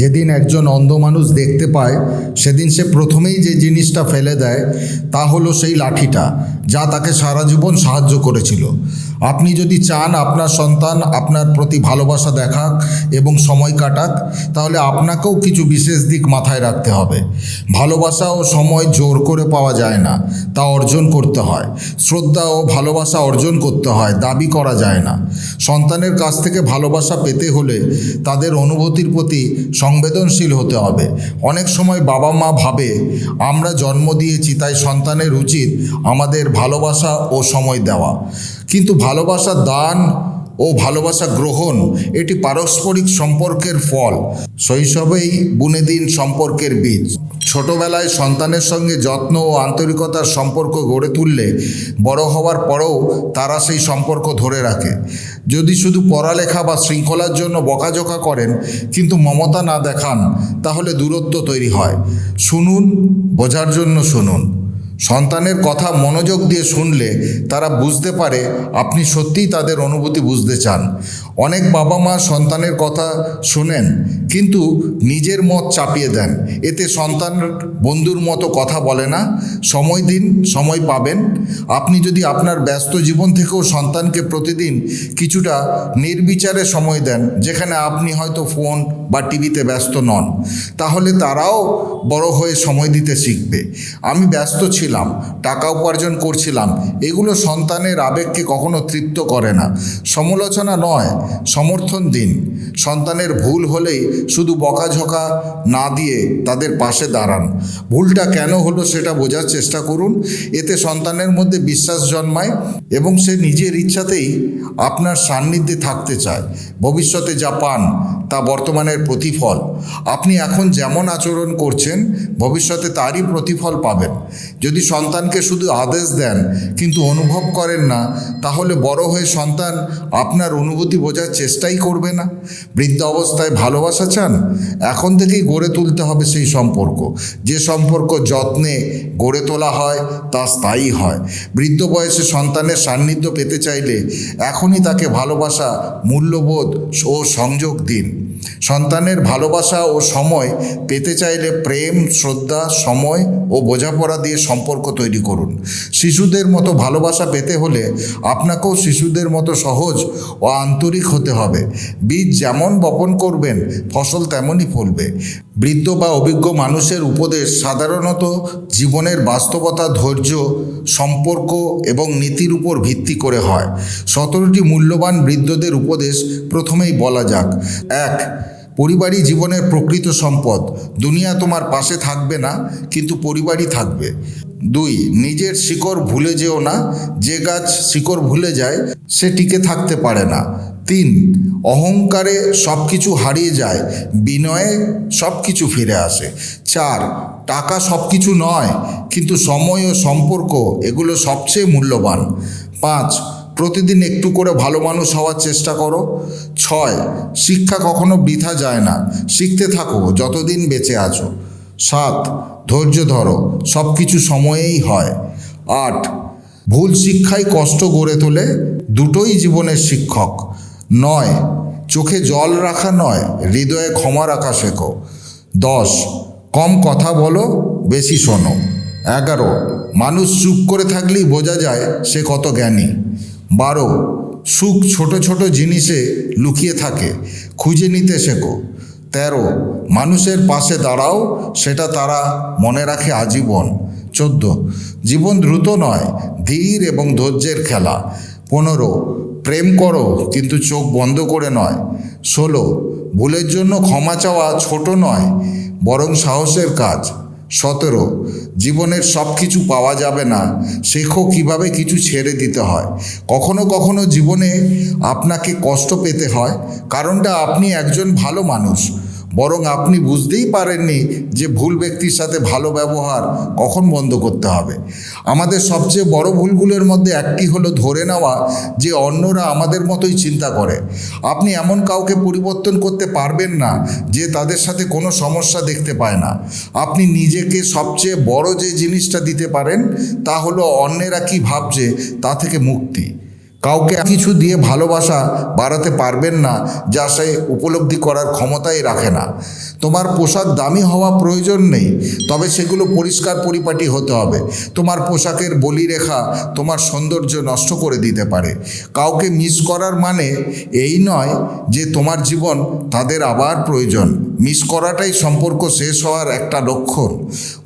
যেদিন একজন অন্ধ মানুষ দেখতে পায়, সেদিন সে প্রথমেই যে জিনিসটা ফেলে দেয়, তা হলো সেই লাঠিটা, যা তাকে সারা জীবন সাহায্য করেছিল। আপনি যদি চান আপনার সন্তান আপনার প্রতি ভালোবাসা দেখাক এবং সময় কাটাক, তাহলে আপনাকেও কিছু বিশেষ দিক মাথায় রাখতে হবে। ভালোবাসা ও সময় জোর করে পাওয়া যায় না, তা অর্জন করতে হয়। শ্রদ্ধা ও ভালোবাসা অর্জন করতে হয়, দাবি করা যায় না। সন্তানের কাছ থেকে ভালোবাসা পেতে হলে তাদের অনুভূতির প্রতি সংবেদনশীল হতে হবে। অনেক সময় বাবা মা ভাবে, আমরা জন্ম দিয়েছি, তাই সন্তানের উচিত আমাদের ভালোবাসা ও সময় দেওয়া। কিন্তু ভালোবাসা দান ও ভালোবাসা গ্রহণ, এটি পারস্পরিক সম্পর্কের ফল। শৈশবেই বুনে দিন সম্পর্কের বীজ। ছোটবেলায় সন্তানের সঙ্গে যত্ন ও আন্তরিকতার সম্পর্ক গড়ে তুললে বড় হওয়ার পরেও তারা সেই সম্পর্ক ধরে রাখে। যদি শুধু পড়ালেখা বা শৃঙ্খলার জন্য বকাঝোকা করেন, কিন্তু মমতা না দেখান, তাহলে দূরত্ব তৈরি হয়। শুনুন, বোঝার জন্য শুনুন। সন্তানের কথা মনোযোগ দিয়ে শুনলে তারা বুঝতে পারে আপনি সত্যিই তাদের অনুভূতি বুঝতে চান। অনেক বাবা মা সন্তানের কথা শুনেন, কিন্তু নিজের মত চাপিয়ে দেন। এতে সন্তান বন্ধুর মতো কথা বলে না। সময় দিন, সময় পাবেন। আপনি যদি আপনার ব্যস্ত জীবন থেকেও সন্তানকে প্রতিদিন কিছুটা নির্বিচারে সময় দেন, যেখানে আপনি হয়তো ফোন বা টিভিতে ব্যস্ত নন, তাহলে তারাও বড় হয়ে সময় দিতে শিখবে। আমি ব্যস্ত ছিলাম। টাকা উপার্জন করছিলাম, এগুলো সন্তানের আবেগকে কখনো তৃপ্ত করে না। সমালোচনা নয়, সমর্থন দিন। সন্তানের ভুল হলেই শুধু বকাঝকা না দিয়ে তাদের পাশে দাঁড়ান। ভুলটা কেন হলো সেটা বোঝার চেষ্টা করুন। এতে সন্তানের মধ্যে বিশ্বাস জন্মায় এবং সে নিজের ইচ্ছাতেই আপনার সান্নিধ্যে থাকতে চায়। ভবিষ্যতে যা পান, তা বর্তমানের প্রতিফল। আপনি এখন যেমন আচরণ করছেন, ভবিষ্যতে তারই প্রতিফল পাবেন। যদি সন্তানকে শুধু আদেশ দেন, কিন্তু অনুভব করেন না, তাহলে বড় হয়ে সন্তান আপনার অনুভূতি বোঝার চেষ্টাই করবে না। বৃদ্ধ অবস্থায় ভালোবাসা চান, এখন থেকেই গড়ে তুলতে হবে সেই সম্পর্ক। যে সম্পর্ক যত্নে গড়ে তোলা হয়, তা স্থায়ী হয়। বৃদ্ধ বয়সে সন্তানের সান্নিধ্য পেতে চাইলে এখনই তাকে ভালোবাসা, মূল্যবোধ ও সংযোগ দিন। সন্তানের ভালোবাসা ও সময় পেতে চাইলে প্রেম, শ্রদ্ধা, সময় ও বোঝাপড়া দিয়ে সম্পর্ক তৈরি করুন। শিশুদের মতো ভালোবাসা পেতে হলে আপনাকেও শিশুদের মতো সহজ ও আন্তরিক হতে হবে। বীজ যেমন বপন করবেন, ফসল তেমনই ফলবে। বৃদ্ধ বা অভিজ্ঞ মানুষের উপদেশ সাধারণত জীবনের বাস্তবতা, ধৈর্য, সম্পর্ক এবং নীতির উপর ভিত্তি করে হয়। সতেরোটি মূল্যবান বৃদ্ধদের উপদেশ প্রথমেই বলা যাক। এক, পরিবারই জীবনের প্রকৃত সম্পদ। দুনিয়া তোমার পাশে থাকবে না, কিন্তু পরিবারই থাকবে। দুই, নিজের শিকড় ভুলে যেও না, যে গাছ শিকড় ভুলে যায়, সে টিকে থাকতে পারে না। তিন, অহংকারে সব কিছু হারিয়ে যায়, বিনয়ে সব কিছু ফিরে আসে। চার, টাকা সব কিছু নয়, কিন্তু সময় ও সম্পর্ক, এগুলো সবচেয়ে মূল্যবান। পাঁচ, প্রতিদিন একটু করে ভালো মানুষ হওয়ার চেষ্টা করো। ছয়, শিক্ষা কখনো বৃথা যায় না, শিখতে থাকো, যতদিন বেঁচে আছো। সাত, ধৈর্য ধরো সব কিছু সময়েই হয়। আট, ভুল শিক্ষায় কষ্ট গড়ে তোলে, দুটোই জীবনের শিক্ষক। নয়, চোখে জল রাখা নয়, হৃদয়ে ক্ষমা রাখা শেখো। দশ, কম কথা বলো, বেশি শোনো। এগারো, মানুষ চুপ করে থাকলেই বোঝা যায় সে কত জ্ঞানী। বারো, সুখ ছোট ছোট জিনিসে লুকিয়ে থাকে, খুঁজে নিতে শেখো। তেরো। মানুষের পাশে দাঁড়াও, সেটা তারা মনে রাখে আজীবন। চোদ্দ। জীবন দ্রুত নয়, ধীর এবং ধৈর্যের খেলা। পনেরো। প্রেম করো, কিন্তু চোখ বন্ধ করে নয়। ষোলো। ভুলের জন্য ক্ষমা চাওয়া ছোট নয়, বরং সাহসের কাজ। সতেরো। জীবনের সব কিছু পাওয়া যাবে না, শেখো কীভাবে কিছু ছেড়ে দিতে হয়। কখনো কখনো জীবনে আপনাকে কষ্ট পেতে হয়, কারণটা আপনি একজন ভালো মানুষ। বরং আপনি বুঝতেই পারেননি যে ভুল ব্যক্তির সাথে ভালো ব্যবহার কখন বন্ধ করতে হবে। আমাদের সবচেয়ে বড় ভুলগুলোর মধ্যে একটি হলো ধরে নেওয়া, যে অন্যরা আমাদের মতোই চিন্তা করে। আপনি এমন কাউকে পরিবর্তন করতে পারবেন না, যে তাদের সাথে কোনো সমস্যা দেখতে পায় না। আপনি নিজেকে সবচেয়ে বড় যে জিনিসটা দিতে পারেন, তা হলো অন্যেরা কি ভাবছে, তা থেকে মুক্তি। কাউকে কিছু দিয়ে ভালোবাসা বাড়াতে পারবেন না, যা সে উপলব্ধি করার ক্ষমতাই রাখে না। তোমার পোশাক দামি হওয়া প্রয়োজন নেই, তবে সেগুলো পরিষ্কার পরিপাটি হতে হবে। তোমার পোশাকের বলিরেখা তোমার সৌন্দর্য নষ্ট করে দিতে পারে। কাউকে মিস করার মানে এই নয় যে তোমার জীবন তাদের আবার প্রয়োজন। মিস করাটাই সম্পর্ক শেষ হওয়ার একটা লক্ষণ।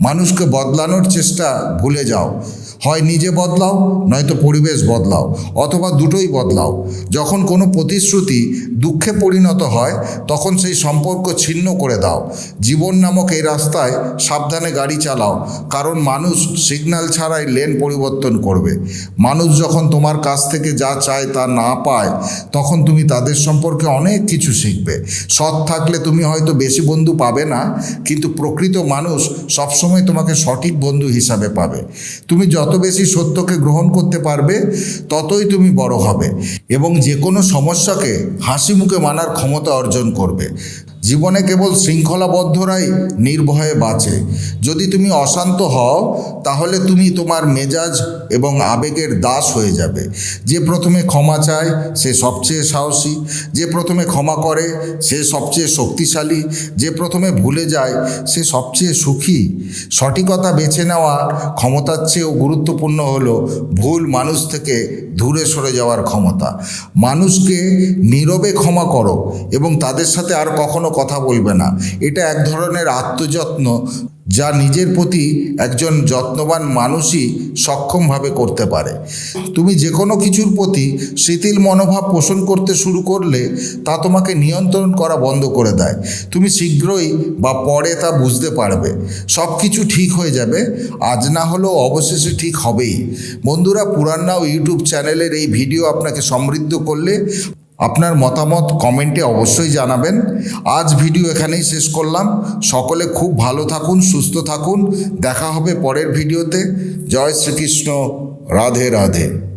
মানুষকে বদলানোর চেষ্টা ভুলে যাও। হয় নিজে বদলাও, নয়তো পরিবেশ বদলাও, অথবা দুটোই বদলাও। যখন কোনো প্রতিশ্রুতি দুঃখে পরিণত হয়, তখন সেই সম্পর্ক ছিন্ন করে দাও। জীবন নামক এই রাস্তায় সাবধানে গাড়ি চালাও, কারণ মানুষ সিগন্যাল ছাড়াই লেন পরিবর্তন করবে। মানুষ যখন তোমার কাছ থেকে যা চায় তা না পায়, তখন তুমি তাদের সম্পর্কে অনেক কিছু শিখবে। সৎ থাকলে তুমি হয়তো বেশি বন্ধু পাবে না, কিন্তু প্রকৃত মানুষ সবসময় তোমাকে সঠিক বন্ধু হিসাবে পাবে। তুমি যত বেশি সত্যকে গ্রহণ করতে পারবে, ততই তুমি বড় হবে এবং যে কোনো সমস্যাকে হাসি মুখে মানার ক্ষমতা অর্জন করবে। জীবনে কেবল শৃঙ্খলাবদ্ধরাই নির্ভয়ে বাঁচে। যদি তুমি অশান্ত হও, তাহলে তুমি তোমার মেজাজ এবং আবেগের দাস হয়ে যাবে। যে প্রথমে ক্ষমা চায়, সে সবচেয়ে সাহসী। যে প্রথমে ক্ষমা করে, সে সবচেয়ে শক্তিশালী। যে প্রথমে ভুলে যায়, সে সবচেয়ে সুখী। সঠিকতা বেছে নেওয়া ক্ষমতার চেয়েও গুরুত্বপূর্ণ হলো ভুল মানুষ থেকে দূরে সরে যাওয়ার ক্ষমতা। মানুষকে নীরবে ক্ষমা করো এবং তাদের সাথে আর কখনো কথা বলবে না। এটা এক ধরনের আত্মযত্ন যা নিজের প্রতি একজন যত্নবান মানুষই সক্ষমভাবে করতে পারে। তুমি যে কোনো কিছুর প্রতি শিথিল মনোভাব পোষণ করতে শুরু করলে তা তোমাকে নিয়ন্ত্রণ করা বন্ধ করে দেয়। তুমি শীঘ্রই বা পরে তা বুঝতে পারবে। সব কিছু ঠিক হয়ে যাবে। আজ না হলেও অবশেষে ঠিক হবেই। বন্ধুরা, পুরান্নাও ইউটিউব চ্যানেলের এই ভিডিও আপনাকে সমৃদ্ধ করলে আপনার মতামত কমেন্টে অবশ্যই জানাবেন। আজ ভিডিও এখানেই শেষ করলাম। সকলে খুব ভালো থাকুন, সুস্থ থাকুন। দেখা হবে পরের ভিডিওতে। জয় শ্রীকৃষ্ণ। রাধে রাধে।